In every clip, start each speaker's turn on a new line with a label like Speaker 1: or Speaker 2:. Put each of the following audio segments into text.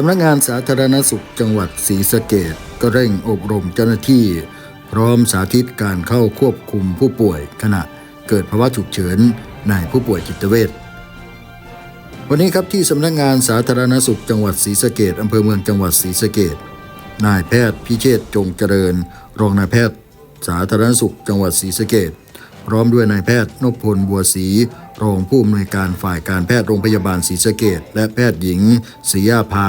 Speaker 1: สำนักงานสาธารณสุขจังหวัดศรีสะเกดก็เร่งอบรมเจ้าหน้าที่ พร้อมสาธิตการเข้าควบคุมผู้ป่วย ขณะเกิดภาวะฉุกเฉินในผู้ป่วยจิตเวชวันนี้ครับที่สำนักงานสาธารณสุขจังหวัดศรีสะเกดอำเภอเมืองจังหวัดศรีสะเกดนายแพทย์พิเชษจงเจริญ รองนายแพทย์ สาธารณสุขจังหวัดศรีสะเกดพร้อมด้วยนายแพทย์นพพลบัวศรี รองผู้อำนวยการฝ่ายการแพทย์โรงพยาบาลศรีสะเกดและแพทย์หญิงศรียาภา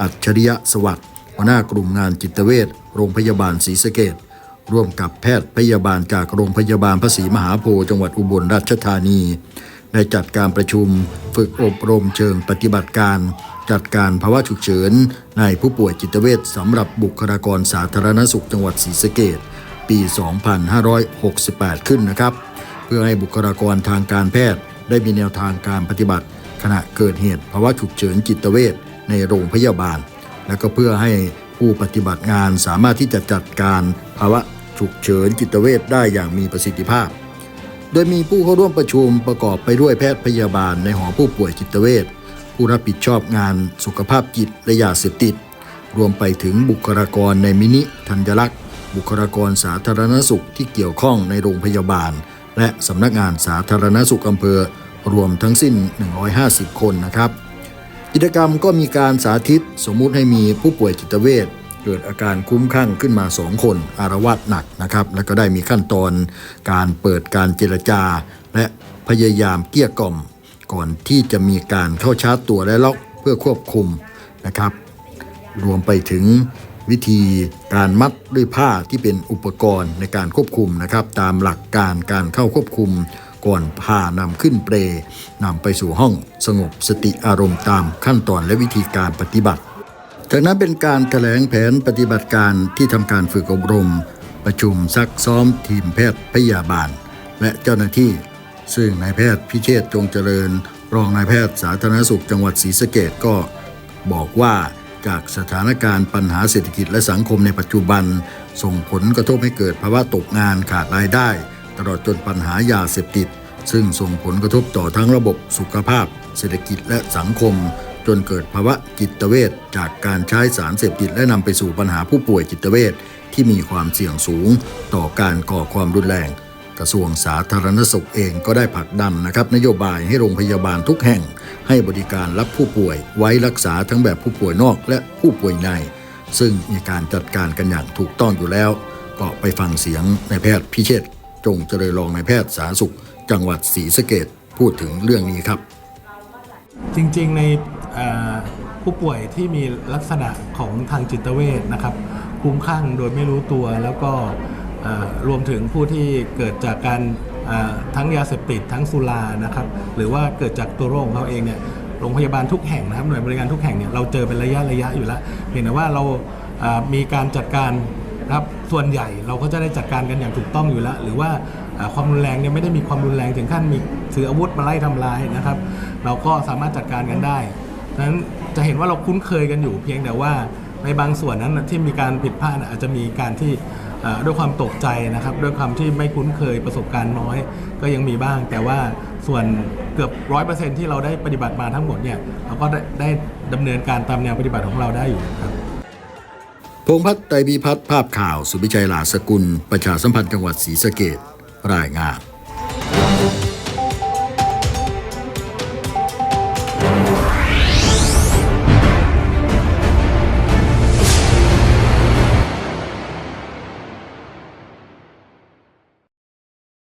Speaker 1: อัจฉริยะสวัสดิ์หัวหน้ากลุ่มงานจิตเวชโรงพยาบาลศรีสะเกดร่วมกับแพทย์พยาบาลจากโรงพยาบาลพระศรีมหาโพธิ์จังหวัดอุบลราชธานีได้จัดการประชุมฝึกอบรมเชิงปฏิบัติการ จัดการภาวะฉุกเฉิน ในผู้ป่วยจิตเวชสำหรับบุคลากรสาธารณสุขจังหวัดศรีสะเกดปี 2568 ขึ้นนะครับ เพื่อให้บุคลากรทางการแพทย์ ได้มีแนวทางการปฏิบัติ ขณะเกิดเหตุภาวะฉุกเฉินจิตเวชในโรงพยาบาล และก็เพื่อให้ผู้ปฏิบัติงานสามารถที่จะจัดการภาวะฉุกเฉินจิตเวชได้อย่างมีประสิทธิภาพ โดยมีผู้เข้าร่วมประชุมประกอบไปด้วยแพทย์พยาบาลในหอผู้ป่วยจิตเวชผู้รับผิดชอบงานสุขภาพจิตและยาเสพติด รวมไปถึงบุคลากรในมินิธัญลักษณ์ บุคลากรสาธารณสุขที่เกี่ยวข้องในโรงพยาบาล และสำนักงานสาธารณสุขอำเภอรวมทั้งสิ้น 150 คนนะครับกิจกรรมก็มีการสาธิตสมมุติให้มีผู้ป่วยจิตเวชเกิดอาการคุ้มคลั่งขึ้นมาสองคนอารวาสหนักนะครับ แล้วก็ได้มีขั้นตอนการเปิดการเจรจา และพยายามเกลี้ยกล่อม ก่อนที่จะมีการเข้าชาร์จตัวและล็อกเพื่อควบคุมนะครับ รวมไปถึง วิธีการมัดด้วยผ้าที่เป็นอุปกรณ์ในการควบคุมนะครับ ตามหลักการการเข้าควบคุม ก่อนพานำขึ้นเปลนำไปสู่ห้องสงบสติอารมณ์ตามขั้นตอนและวิธีการปฏิบัติ จากนั้นเป็นการแถลงแผนปฏิบัติการที่ทำการฝึกอบรม ประชุมซักซ้อมทีมแพทย์พยาบาล และเจ้าหน้าที่ ซึ่งนายแพทย์พิเชษจงเจริญ รองนายแพทย์สาธารณสุขจังหวัดศรีสะเกดก็บอกว่า จากสถานการณ์ปัญหาเศรษฐกิจและสังคมในปัจจุบัน ส่งผลกระทบให้เกิดภาวะตกงานขาดรายได้ ตลอดจนปัญหายาเสพติด ซึ่งส่งผลกระทบต่อทั้งระบบสุขภาพ เศรษฐกิจและสังคม จนเกิดภาวะจิตเวชจากการใช้สารเสพติดและนำไปสู่ปัญหาผู้ป่วยจิตเวชที่มีความเสี่ยงสูง ต่อการก่อความรุนแรง กระทรวงสาธารณสุขเองก็ได้ผลักดันนะครับ นโยบายให้โรงพยาบาลทุกแห่ง ให้บริการรับผู้ป่วย ไว้รักษาทั้งแบบผู้ป่วยนอกและผู้ป่วยใน ซึ่งมีการจัดการกันอย่างถูกต้องอยู่แล้ว ก็ไปฟังเสียงนายแพทย์พิเชษจงเจริญรองนายแพทย์สาธารณสุข จังหวัดศรีสะเกดพูดถึงเรื่องนี้ครับ
Speaker 2: จริงๆในผู้ป่วยที่มีลักษณะของทางจิตเวชนะครับคลุ้มคลั่งโดยไม่รู้ตัวแล้วก็ รวมถึงผู้ที่เกิดจากการทั้งยาเสพติดทั้งสุรานะครับหรือว่าเกิดจากตัวโรคของเขาเองเนี่ยโรงพยาบาลทุกแห่งนะครับหน่วยบริการทุกแห่งเนี่ยเราเจอเป็นระยะระยะอยู่แล้วเพียงแต่ว่าเรามีการจัดการนะครับส่วนใหญ่เราก็จะได้จัดการกันอย่างถูกต้องอยู่แล้ว หรือว่าความรุนแรงเนี่ยไม่ได้มีความรุนแรงถึงขั้นมีถืออาวุธมาไล่ทำร้ายนะครับ เราก็สามารถจัดการกันได้ดังนั้นจะเห็นว่าเราคุ้นเคยกันอยู่ เพียงแต่ว่าในบางส่วนนั้นที่มีการผิดพลาดอาจจะมีการที่ ด้วยความตกใจนะครับ ด้วยความที่ไม่คุ้นเคยประสบการณ์น้อย ก็ยังมีบ้าง แต่ว่าส่วนเกือบร้อยเปอร์เซ็นที่เราได้ปฏิบัติมาทั้งหมดเนี่ยเราก็ได้ดำเนินการตามแนวปฏิบัติของเราได้อยู่ครับ
Speaker 1: พงพัฒน์ไตรพิพัฒน์ภาพข่าว สุวิชัยหลาสกุล ประชาสัมพันธ์จังหวัดศรีสะเกดรายงาน